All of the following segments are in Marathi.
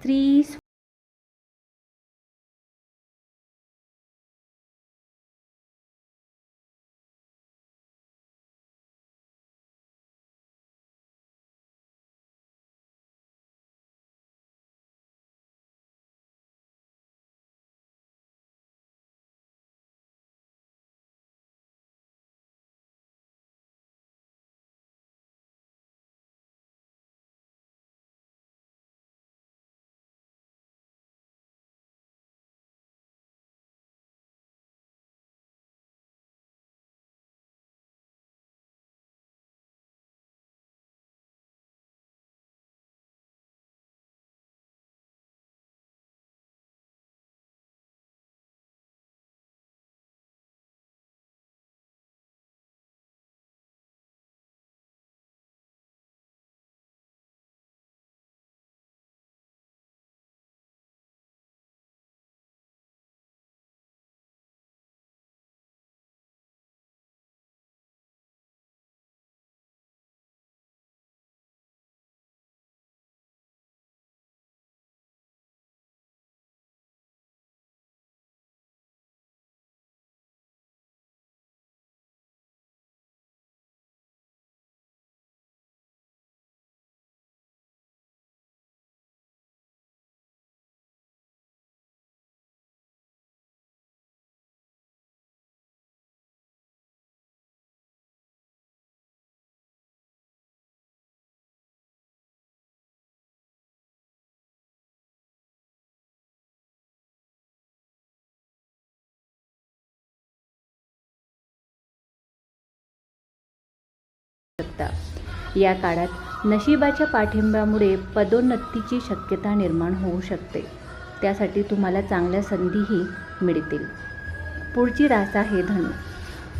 Three. शकता. या काळात नशिबाच्या पाठिंब्यामुळे पदोन्नतीची शक्यता निर्माण होऊ शकते. त्यासाठी तुम्हाला चांगल्या संधीही मिळतील. पुढची रास आहे धनु.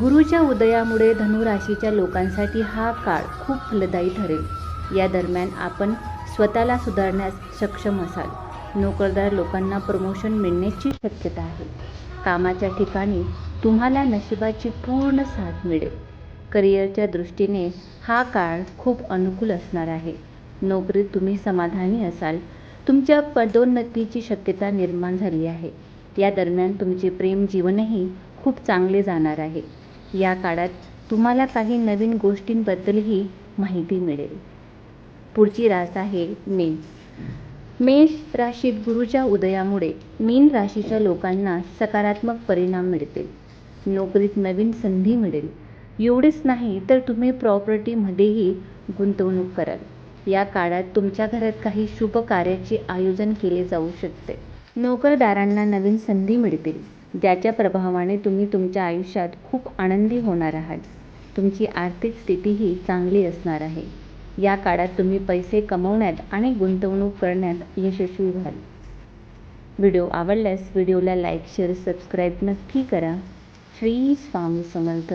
गुरुच्या उदयामुळे धनुराशीच्या लोकांसाठी हा काळ खूप फलदायी ठरेल. या दरम्यान आपण स्वतःला सुधारण्यास सक्षम असाल. नोकरदार लोकांना प्रमोशन मिळण्याची शक्यता आहे. कामाच्या ठिकाणी तुम्हाला नशिबाची पूर्ण साथ मिळेल. करिअरच्या दृष्टीने हा काळ खूप अनुकूल असणार आहे. नोकरीत तुम्ही समाधानी असाल. तुमच्या पदोन्नतीची शक्यता निर्माण झाली आहे. या दरम्यान तुमचे प्रेम जीवनही खूप चांगले जाणार आहे. या काळात तुम्हाला काही नवीन गोष्टींबद्दलही माहिती मिळेल. पुढची रास आहे मेन मेष राशीत गुरुच्या उदयामुळे मीन राशीच्या लोकांना सकारात्मक परिणाम मिळतील. नोकरीत नवीन संधी मिळेल. एवढेच नाही तर तुम्ही प्रॉपर्टीमध्येही गुंतवणूक कराल. या काळात तुमच्या घरात काही शुभ कार्याचे आयोजन केले जाऊ शकते. नोकरदारांना नवीन संधी मिळतील. ज्याच्या प्रभावाने तुम्ही तुमच्या आयुष्यात खूप आनंदी होणार आहात. तुमची आर्थिक स्थितीही चांगली असणार आहे. या काळात तुम्ही पैसे कमवण्यात आणि गुंतवणूक करण्यात यशस्वी व्हाल. व्हिडिओ आवडल्यास व्हिडिओला लाईक शेअर सबस्क्राईब नक्की करा. श्री स्वामी समर्थ.